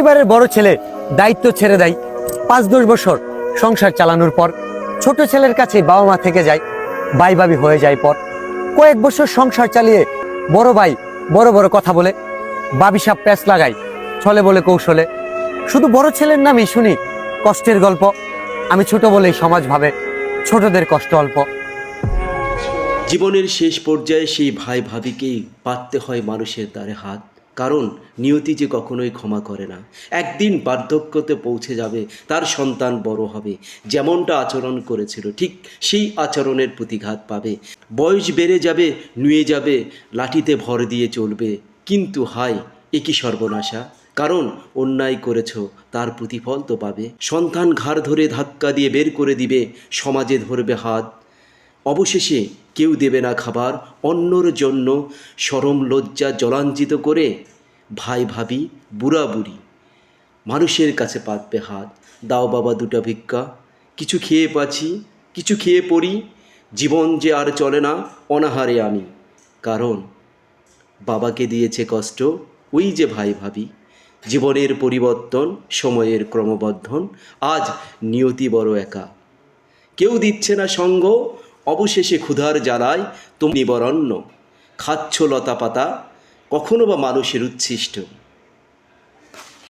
পরিবারের বড় ছেলে দায়িত্ব ছেড়ে দেয়। পাঁচ দশ বছর সংসার চালানোর পর ছোট ছেলের কাছে বাবা মা থেকে যায়, ভাই ভাবি হয়ে যায় পর। কয়েক বছর সংসার চালিয়ে বড় ভাই বড় বড় কথা বলে বাবি সাপ প্যাঁচ লাগায়, ছলে বলে কৌশলে। শুধু বড় ছেলের নামই শুনি কষ্টের গল্প। আমি ছোট বলেই সমাজ ভাবে, ছোটদের কষ্ট অল্প। জীবনের শেষ পর্যায়ে সেই ভাই ভাবিকেই পাততে হয় মানুষের দ্বারে হাত। কারণ নিয়তি যে কখনোই ক্ষমা করে না। একদিন বার্ধক্যতে পৌঁছে যাবে, তার সন্তান বড় হবে। যেমনটা আচরণ করেছিল, ঠিক সেই আচরণের প্রতিঘাত পাবে। বয়স বেড়ে যাবে, নুয়ে যাবে, লাঠিতে ভর দিয়ে চলবে। কিন্তু হায় একই সর্বনাশা? কারণ অন্যায় করেছ, তার প্রতিফল তো পাবে। সন্তান ঘাড় ধরে ধাক্কা দিয়ে বের করে দিবে, সমাজে ধরবে হাত। অবশেষে কেউ দেবে না খাবার, অন্যর জন্য সরম লজ্জা জলাঞ্জিত করে ভাই ভাবি, বুড়া বুড়ি। মানুষের কাছে পাতবে হাত, দাও বাবা দুটা ভিক্ষা। কিছু খেয়ে পাচ্ছি কিছু খেয়ে পড়ি। জীবন যে আর চলে না, অনাহারে আমি কারণ, বাবাকে দিয়েছে কষ্ট, ওই যে ভাই ভাবি। জীবনের পরিবর্তন, সময়ের ক্রমবর্ধন, আজ নিয়তি বড় একা। কেউ দিচ্ছে না সঙ্গ, অবশেষে ক্ষুধার জ্বালায় তুমি বরণ্য খাচ্ছ লতা পাতা কখনো বা মানুষের উচ্ছিষ্ট।